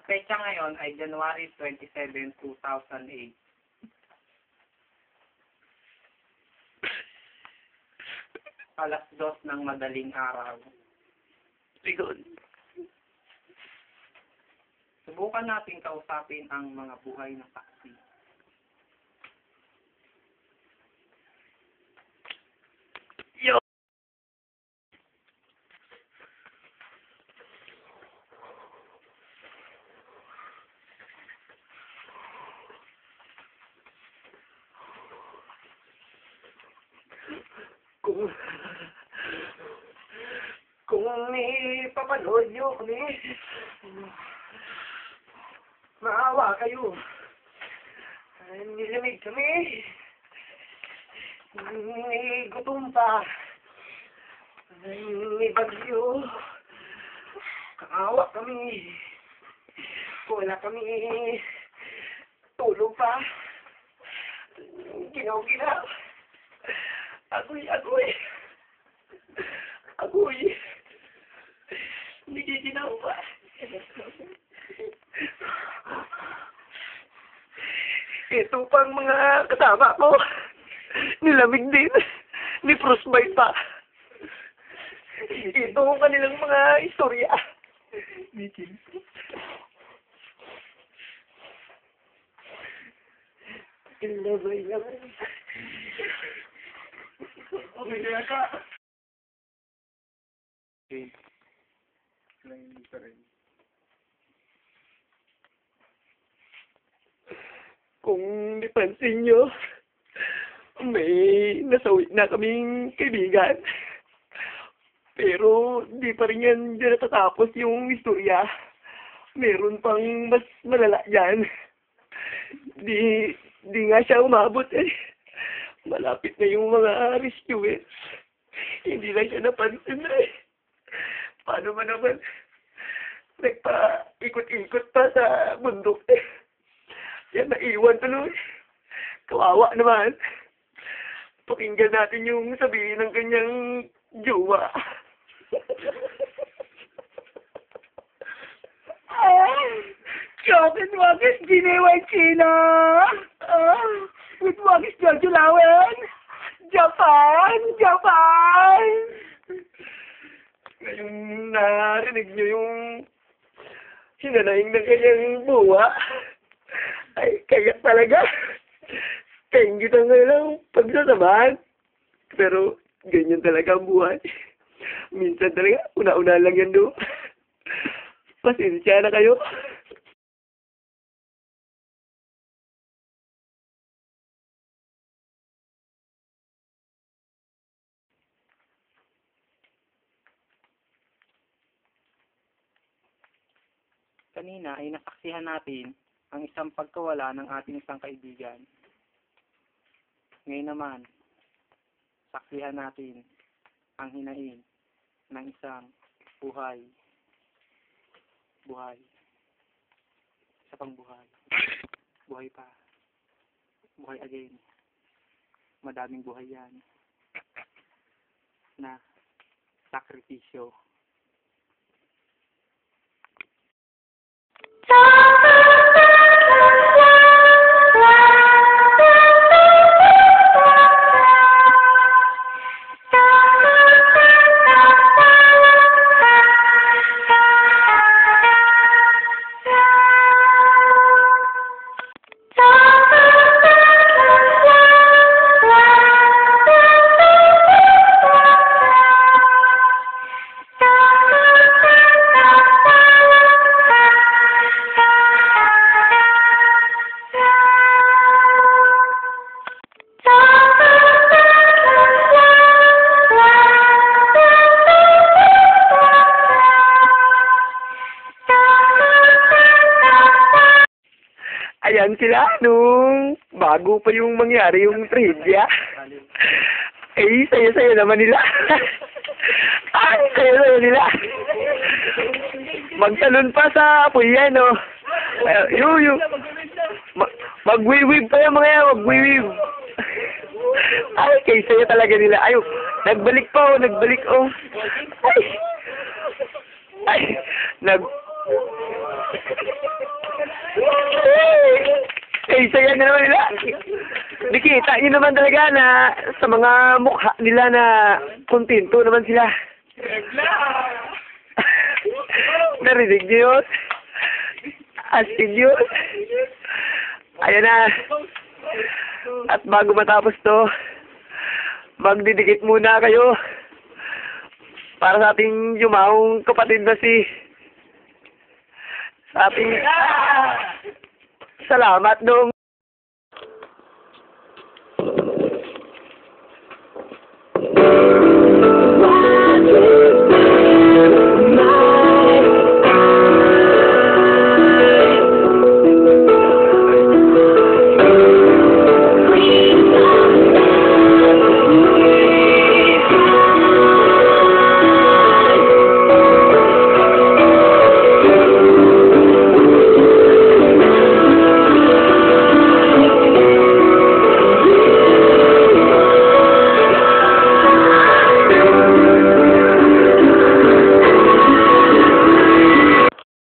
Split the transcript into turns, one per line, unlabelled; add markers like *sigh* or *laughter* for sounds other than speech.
Ang petsa ngayon ay January 27, 2008. Alas dos ng madaling araw.
Ligon.
Subukan natin kausapin ang mga buhay na saksi.
Kung, kung may papanood nyo kami, maawa kayo. Ay, Nilamig kami. May gutom pa. Ay, May bagyo. Kaawa kami. Wala kami tulog pa. Ginaw-ginaw. Agoy, agoy. Agoy. Hindi ginaw pa. Ito pang mga kasama ko. Nilamig din. Ni frostbite pa. Ito ang kanilang mga istorya. Bikin. Ilabay naman. Okay, kaya ka.
Okay.
Kung napansin nyo, may nasawi na kaming kaibigan. Pero di pa rin yan dyan natatapos yung istorya. Meron pang mas malala dyan. Di, di nga siya umabot eh. Malapit na yung mga rescuers. Hindi lang siya napansin eh. Paano man naman? Nagpa-ikot-ikot pa sa bundok eh. Yan, naiwan tuloy. Kawawa naman. Pakinggan natin yung sabihin ng kanyang jowa. *laughs* ah, Chocolate Wakis Giniway China. Ah, hinanaing ng kanyang buwa. Ay, kaya talaga. Thank you na lang pagsasamahan. Pero, ganyan talaga ang buhay. Minsan talaga, una-una lang yan do. Pasensya na kayo.
Kanina ay nasaksihan natin ang isang pagkawala ng ating isang kaibigan. Ngayon naman, saksihan natin ang hinaing ng isang buhay. Buhay. Isa pang buhay. Buhay pa. Buhay again. Madaming buhay yan. Na sakripisyo. time.
Ayan sila nung bago pa yung mangyari yung trivia. Eh, saya-saya naman nila. *laughs* Ay, saya-saya nila. Magtalon pa sa apoy yan, no? Uh, yu, yu. Ma- magwiwib pa yung mga yan, magwiwib. Ay, kay saya talaga nila. Ay, nagbalik pa, oh, nagbalik, oh. Ay, ay, nag... Eh, saya na naman nila. Nakita nyo naman talaga na sa mga mukha nila na kontento naman sila. *laughs* Narinig niyo yun? Astig yun? Ayan na. At bago matapos to, magdidikit muna kayo para sa ating yumahong kapatid na si sa ating salamat dong